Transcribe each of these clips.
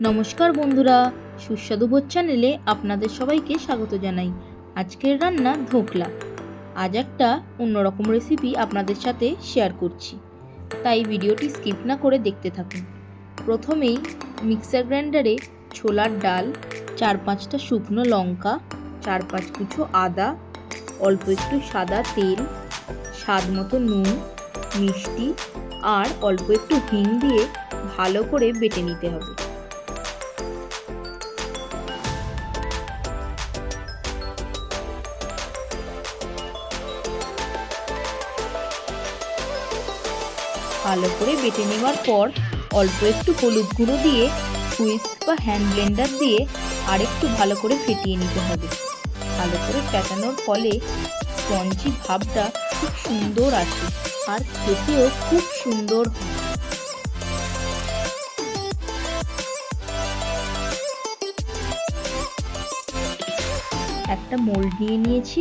নমস্কার বন্ধুরা, সুস্বাদু ভোজ চ্যানেলে আপনাদের সবাইকে স্বাগত জানাই। আজকের রান্না ধোকলা। আজ একটা অন্যরকম রেসিপি আপনাদের সাথে শেয়ার করছি। তাই ভিডিওটি স্কিপ না করে দেখতে থাকুন। প্রথমেই মিক্সার গ্রাইন্ডারে ছোলার ডাল, চার পাঁচটা শুকনো লঙ্কা, চার পাঁচ কুচো আদা, অল্প একটু সাদা তেল, স্বাদ মতো নুন, মিষ্টি আর অল্প একটু হিং দিয়ে ভালো করে বেটে নিতে হবে। ভালো করে বেটে নেওয়ার পর অল্প একটু হলুদ গুঁড়ো দিয়ে সুইচ বা হ্যান্ড ব্লেন্ডার দিয়ে আরেকটু ভালো করে ফেটিয়ে নিতে হবে। ভালো করে ফেটানোর ফলে স্পঞ্জি ভাবটা খুব সুন্দর আসে আর খেতেও খুব সুন্দর হয়। একটা মোল্ড নিয়ে নিয়েছি।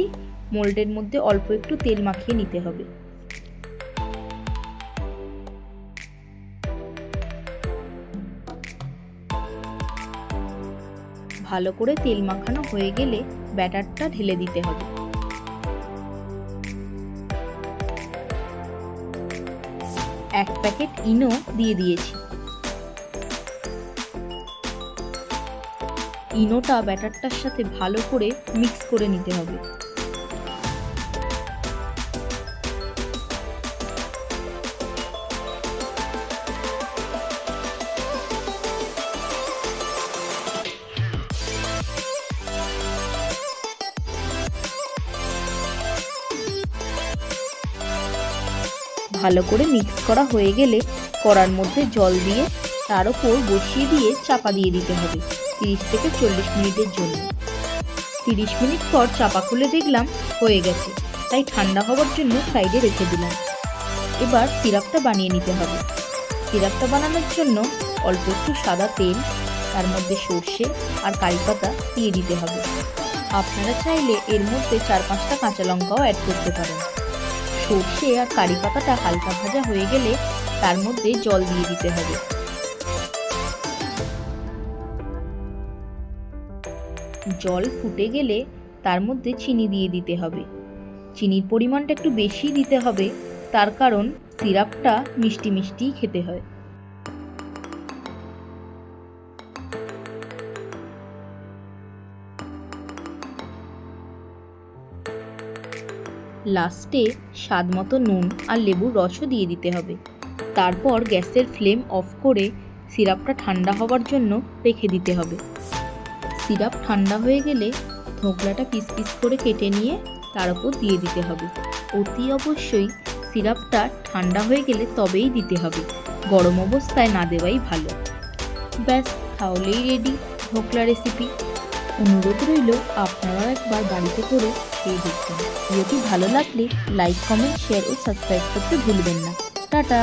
মোল্ডের মধ্যে অল্প একটু তেল মাখিয়ে নিতে হবে। ভালো করে তেল মাখানো হয়ে গেলে ব্যাটারটা ঢেলে দিতে হবে। এক প্যাকেট ইনো দিয়ে দিয়েছি। ইনোটা ব্যাটারটার সাথে ভালো করে মিক্স করে নিতে হবে। ভালো করে মিক্স করা হয়ে গেলে কড়ার মধ্যে জল দিয়ে তার ওপর বসিয়ে দিয়ে চাপা দিয়ে দিতে হবে তিরিশ থেকে চল্লিশ মিনিটের জন্য। তিরিশ মিনিট পর চাপা খুলে দেখলাম হয়ে গেছে, তাই ঠান্ডা হওয়ার জন্য সাইডে রেখে দিলাম। এবার সিরাপটা বানিয়ে নিতে হবে। সিরাপটা বানানোর জন্য অল্প একটু সাদা তেল, তার মধ্যে সর্ষে আর কারি পাতা দিয়ে দিতে হবে। আপনারা চাইলে এর মধ্যে চার পাঁচটা কাঁচা লঙ্কাও অ্যাড করতে পারেন। সর্ষে আর কারি পাতাটা হালকা ভাজা হয়ে গেলে তার মধ্যে জল দিয়ে দিতে হবে। জল ফুটে গেলে তার মধ্যে চিনি দিয়ে দিতে হবে। চিনির পরিমাণটা একটু বেশি দিতে হবে, তার কারণ সিরাপটা মিষ্টি মিষ্টি খেতে হয়। লাস্টে স্বাদ মতো নুন আর লেবুর রসও দিয়ে দিতে হবে। তারপর গ্যাসের ফ্লেম অফ করে সিরাপটা ঠান্ডা হওয়ার জন্য রেখে দিতে হবে। সিরাপ ঠান্ডা হয়ে গেলে ধোকলাটা পিস পিস করে কেটে নিয়ে তার উপর দিয়ে দিতে হবে। অতি অবশ্যই সিরাপটা ঠান্ডা হয়ে গেলে তবেই দিতে হবে। গরম অবস্থায় না দেওয়াই ভালো। ব্যাস, তাহলেই রেডি ধোকলা রেসিপি অনুরোধ রইল আপনারাও একবার বাড়িতে করে খেয়ে দেখুন ভিডিওটি ভালো লাগলে লাইক কমেন্ট শেয়ার ও সাবস্ক্রাইব করতে ভুলবেন না। টাটা!